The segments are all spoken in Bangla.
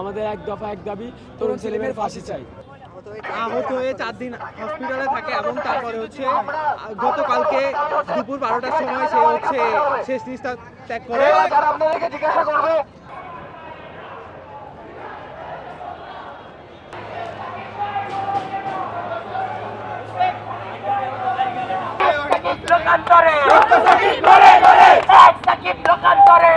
আমাদের এক দফা এক দাবি তরুণ সেলিমের ফাঁসি চাই। আহত হয়ে চার দিন হসপিটালে থাকে এবং তারপরে হচ্ছে গতকালকে দুপুর বারোটার সময় সে হচ্ছে শেষ নিঃশ্বাস ত্যাগ করে। লোকান্তরে। সাকিব লোকান্তরে।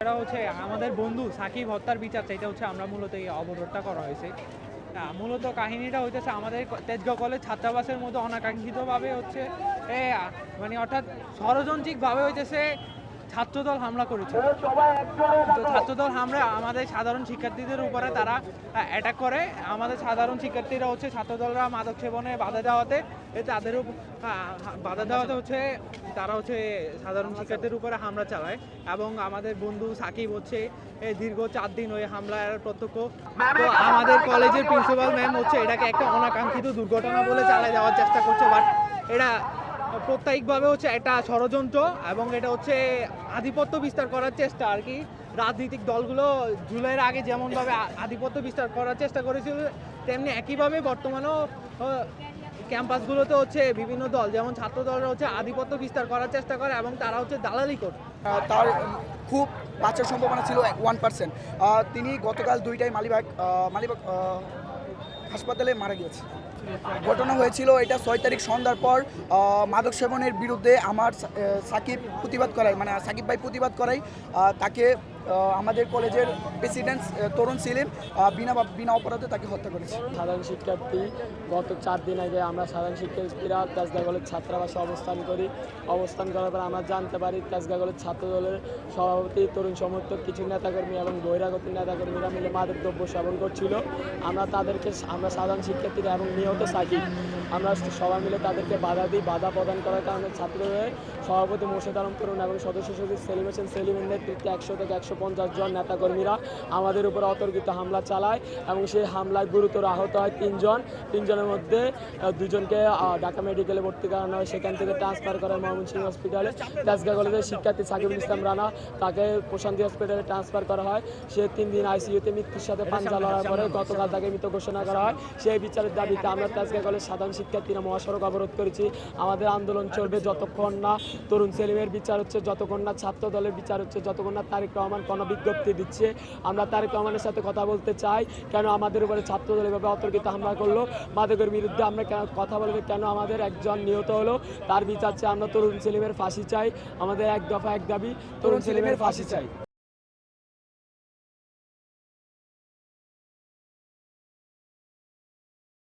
এটা হচ্ছে আমাদের বন্ধু সাকিব হত্যার বিচার চাইতে হচ্ছে আমরা মূলত এই অবরোধটা করা হয়েছে। মূলত কাহিনীটা হইতেছে আমাদের তেজগাঁও কলেজ ছাত্রাবাসের মধ্যে অনাকাঙ্ক্ষিতভাবে হচ্ছে মানে অর্থাৎ ষড়যন্ত্রিকভাবে হইতেছে ছাত্রদল হামলা করেছে। তো ছাত্রদল হামলা আমাদের সাধারণ শিক্ষার্থীদের উপরে তারা অ্যাটাক করে। আমাদের সাধারণ শিক্ষার্থীরা হচ্ছে ছাত্রদলরা মাদক সেবনে বাধা দেওয়াতে তাদের বাধা দেওয়াতে হচ্ছে তারা হচ্ছে সাধারণ শিক্ষার্থীর উপরে হামলা চালায় এবং আমাদের বন্ধু সাকিব হচ্ছে এই দীর্ঘ চার দিন ওই হামলার প্রত্যক্ষ। তো আমাদের কলেজের প্রিন্সিপাল ম্যাম হচ্ছে এটাকে একটা অনাকাঙ্ক্ষিত দুর্ঘটনা বলে চালিয়ে যাওয়ার চেষ্টা করছে বাট এটা প্রত্যয়িকভাবে হচ্ছে এটা ষড়যন্ত্র এবং এটা হচ্ছে আধিপত্য বিস্তার করার চেষ্টা আর কি। রাজনৈতিক দলগুলো জুলাইয়ের আগে যেমনভাবে আধিপত্য বিস্তার করার চেষ্টা করেছিল, তেমনি একইভাবে বর্তমানেও ক্যাম্পাসগুলোতে হচ্ছে বিভিন্ন দল, যেমন ছাত্র দলরা হচ্ছে আধিপত্য বিস্তার করার চেষ্টা করে এবং তারা হচ্ছে দালালি করে। তার খুব বাঁচার সম্ভাবনা ছিল ওয়ান পার্সেন্ট তিনি গতকাল দুইটাই মালিবাগ মালিবাগ হাসপাতালে মারা গিয়েছে। ঘটনা হয়েছিল এটা ছয় তারিখ সন্ধ্যার পর মাদক সেবনের বিরুদ্ধে আমার সাকিব প্রতিবাদ করায় মানে সাকিব ভাই প্রতিবাদ করাই তাকে আমাদের কলেজের প্রেসিডেন্ট তরুণ আহ, বিনা বিনা অপরাধে তাকে হত্যা করেছে। সাধারণ শিক্ষার্থী গত চার দিন আগে আমরা সাধারণ শিক্ষার্থীরা তেজগা কলেজ ছাত্রাবাসে অবস্থান করি। অবস্থান করার পর আমরা জানতে পারি তেজগা কলেজ ছাত্র দলের সভাপতি তরুণ সমর্থক কিছু নেতাকর্মী এবং বহিরাগত নেতাকর্মীরা মিলে মাদক দ্রব্য সেবন করছিল। আমরা তাদেরকে আমরা সাধারণ শিক্ষার্থীরা এবং নিহত সাকিব আমরা সবাই মিলে তাদেরকে বাধা দিই। বাধা প্রদান করার কারণে ছাত্রদের সভাপতি মোর্শেদ আলম তরুণ এবং সদস্য সচিব সেলিব্রেশন সেলিমের নেতৃত্বে একশো থেকে একশো পঞ্চাশ জন নেতাকর্মীরা আমাদের উপর অতর্কিত হামলা চালায় এবং সেই হামলায় গুরুতর আহত হয় তিনজন। তিনজনের মধ্যে দুজনকে ঢাকা মেডিকেলে ভর্তি করানো হয়। সেখান থেকে ট্রান্সফার করে ময়মনসিংহ হসপিটালে। তেজগা কলেজের শিক্ষার্থী সাকিবুল ইসলাম রানা তাকে প্রশান্তি হসপিটালে ট্রান্সফার করা হয়। সে তিন দিন আইসিইউতে মৃত্যুর সাথে পাঞ্জা লড়ার পরে গতকাল তাকে মৃত ঘোষণা করা হয়। সেই বিচারের দাবিতে আমরা তেজগা কলেজ সাধারণ শিক্ষার্থীরা মহাসড়ক অবরোধ করেছি। আমাদের আন্দোলন চলবে যতক্ষণ না তরুণ সেলিমের বিচার হচ্ছে যতক্ষণ না ছাত্র দলের বিচার হচ্ছে যতক্ষণ না তারেক রহমান কোনো বিজ্ঞপ্তি দিচ্ছে। আমরা তারেক রহমানের সাথে কথা বলতে চাই। কেন আমাদের উপরে ছাত্রদল এভাবে অতর্কিত হামলা করল? মাদকের বিরুদ্ধে আমরা কেন কথা বলব কেন আমাদের একজন নিহত হলো? তার বিচার চাই। আমরা তরুণ সেলিমের ফাঁসি চাই। আমাদের এক দফা এক দাবি, তরুণ সেলিমের ফাঁসি চাই।